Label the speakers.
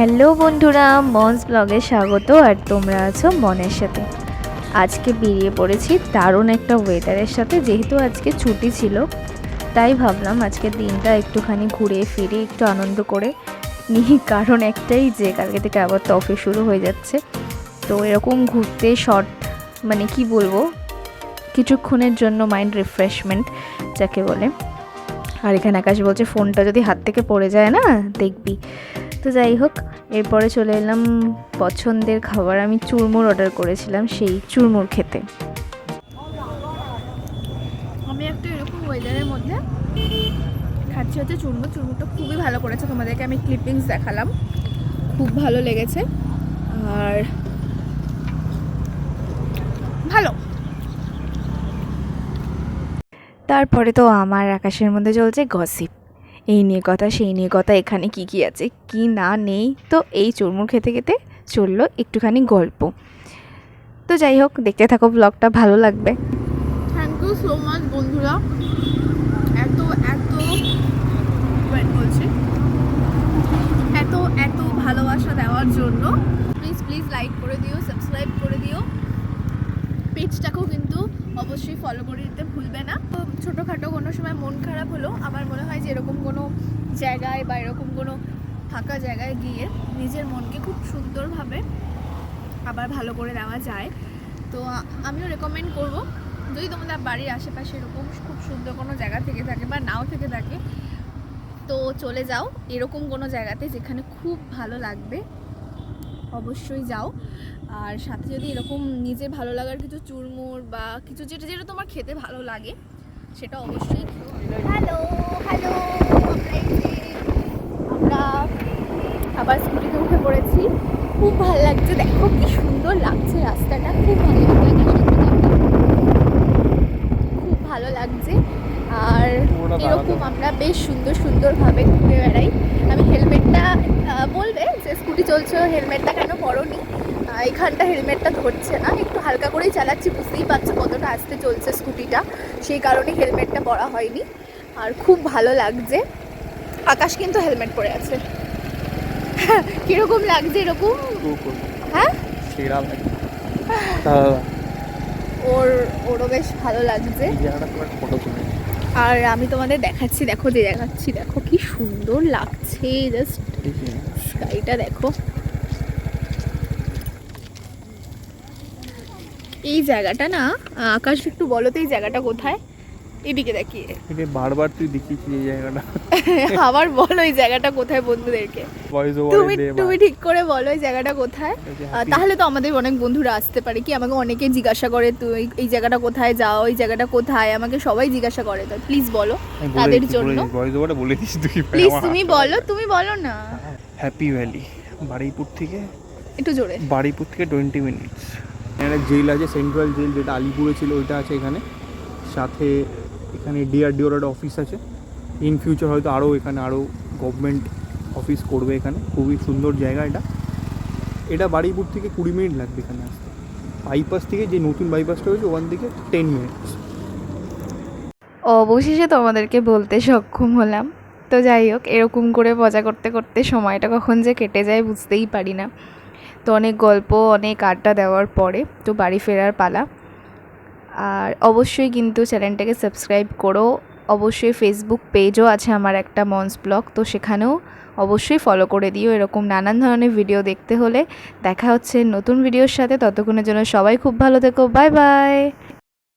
Speaker 1: Hello বন্ধুরা, মনস ব্লগে স্বাগত আর তোমরা আছো মনের সাথে। আজকে বেরিয়ে পড়েছি দারুণ একটা ওয়েদারের সাথে, যেহেতু আজকে ছুটি ছিল, তাই ভাবলাম আজকের দিনটা একটুখানি ঘুরে ফিরে, একটু আনন্দ করে নিই, কারণ একটাই যে কালকে থেকে আবার তো অফিস শুরু হয়ে যাচ্ছে। তো এরকম ঘুরতে শর্ট মানে কি বলব, কিছুক্ষণের জন্য মাইন্ড রিফ্রেশমেন্ট যাকে বলে। আর এখানে আকাশ বলছে ফোনটা যদি হাত থেকে পড়ে যায় না, দেখবি। তো যাই হোক এরপরে চলে এলাম পছন্দের খাবার। আমি চুরমুর অর্ডার করেছিলাম সেই চুরমুর খেতে।
Speaker 2: আমি একটা এরকম ওয়েদারের মধ্যে খাচ্ছি হচ্ছে চুরমুর। চুরমুরটা খুবই ভালো করেছে তোমাদেরকে আমি ক্লিপিংস দেখালাম। খুব ভালো লেগেছে। আর ভালো।
Speaker 1: তারপরে তো আমার আকাশের মধ্যে চলছে গসিপ এই নিয়ে কথা, সেই নিয়ে কথা, এখানে কি কি আছে, কি না, নেই। তো এই চুরমুর খেতে খেতে চলল একটুখানি গল্প। তো যাই হোক, দেখতে থাকো ব্লগটা ভালো লাগবে।
Speaker 2: থ্যাংক ইউ সো মাচ বন্ধুরা। এত এত বলছি? এত এত ভালোবাসা দেওয়ার জন্য প্লিজ প্লিজ লাইক করে দিও সাবস্ক্রাইব করে দিও। পেজটাকেও কিন্তু অবশ্যই ফলো করে দিতে ভুলবে না। তো ছোটোখাটো কোনো সময় মন খারাপ হলো আমার মনে হয় যে এরকম কোনো জায়গায় বা এরকম কোনো ফাঁকা জায়গায় গিয়ে নিজের মনকে খুব সুন্দরভাবে আবার ভালো করে দেওয়া যায়। তো আমিও রেকমেন্ড করব, যদি তোমাদের বাড়ির আশেপাশে এরকম খুব সুন্দর কোনো জায়গা থেকে থাকে বা নাও থেকে থাকে, তো চলে যাও। এরকম কোনো জায়গাতে যেখানে খুব ভালো লাগবে। অবশ্যই যাও। আর সাথে যদি এরকম নিজে ভালো লাগার কিছু চুরমুর বা কিছু যেটা যেটা তোমার খেতে ভালো লাগে, সেটা অবশ্যই খেও হ্যালো হ্যালো আমরা আবার স্কুটিতে উঠে পড়েছি খুব ভালো লাগছে দেখো কি সুন্দর লাগছে রাস্তাটা খুব ভালো লাগে খুব ভালো লাগছে আর এরকম আমরা বেশ সুন্দর সুন্দরভাবে ঘুরে বেড়াই। আমি হেলমেটটা বলবে যে স্কুটি চলছে হেলমেটটা কেন পরনি? এখানটা হেলমেটটা ধরছে না। একটু হালকা করেই চালাচ্ছি বুঝতেই পারছ কতটা আস্তে চলছে স্কুটিটা। সেই কারণে হেলমেটটা পরা হয়নি। আর খুব ভালো লাগছে। আকাশ কিন্তু হেলমেট পরে আছে। কীরকম লাগছে এরকম? হ্যাঁ?
Speaker 3: সেরা
Speaker 2: ওর ওরও বেশ ভালো লাগছে।
Speaker 3: ফটো তুলে
Speaker 2: আর আমি তোমাদের দেখাচ্ছি, দেখো, যে দেখাচ্ছি, দেখো কি সুন্দর লাগছে জাস্ট স্কাইটা দেখো। এই জায়গাটা না আকাশ একটু বলো তো, এই জায়গাটা কোথায়? এদিকে দেখিয়ে
Speaker 3: এটা বারবার তুই দেখিয়েছিস এই জায়গাটা।
Speaker 2: আবার বলো এই জায়গাটা কোথায় বন্ধুদেরকে। তুমি তুমি ঠিক করে বলো এই জায়গাটা কোথায়। তাহলে তো আমাদের অনেক বন্ধুরা আসতে পারে। কি আমাকে অনেকে জিজ্ঞাসা করে তুই এই জায়গাটা কোথায়? যাও এই জায়গাটা কোথায়? আমাকে সবাই জিজ্ঞাসা করে। তো প্লিজ বলো তাদের জন্য।
Speaker 3: ভয়েস ওভারে বলে দিস তুই
Speaker 2: প্লিজ তুমি বলো তুমি বলো না।
Speaker 3: হ্যাপি ভ্যালি বারুইপুর থেকে
Speaker 2: একটু জোরে।
Speaker 3: বারুইপুর থেকে টোয়েন্টি মিনিটস এখানে জেল আছে সেন্ট্রাল জেল যেটা আলিপুরে ছিল ওইটা আছে এখানে। সাথে এখানে ডিআরডিওর একটা অফিস আছে। ইন ফিউচার হয়তো আরও এখানে আরও গভর্নমেন্ট অফিস করবে এখানে। খুবই সুন্দর জায়গা এটা। এটা বাড়িপুর থেকে কুড়ি মিনিট লাগবে এখানে আসতে। বাইপাস থেকে যে নতুন বাইপাসটা হয়েছে, ওখান থেকে টেন মিনিটস
Speaker 1: অবশেষে তোমাদেরকে বলতে সক্ষম হলাম। তো যাই হোক, এরকম করে মজা করতে করতে সময়টা কখন যে কেটে যায় বুঝতেই পারি না। তো অনেক গল্প, অনেক আড্ডা দেওয়ার পরে, তো বাড়ি ফেরার পালা। আর অবশ্যই কিন্তু চ্যানেলটাকে সাবস্ক্রাইব করো। অবশ্যই ফেসবুক পেজও আছে আমার একটা মন্স ব্লগ, তো সেখানেও অবশ্যই ফলো করে দিও এরকম নানান ধরনের ভিডিও দেখতে হলে। দেখা হচ্ছে নতুন ভিডিওর সাথে, ততক্ষণের জন্য সবাই খুব ভালো থেকো বাই বাই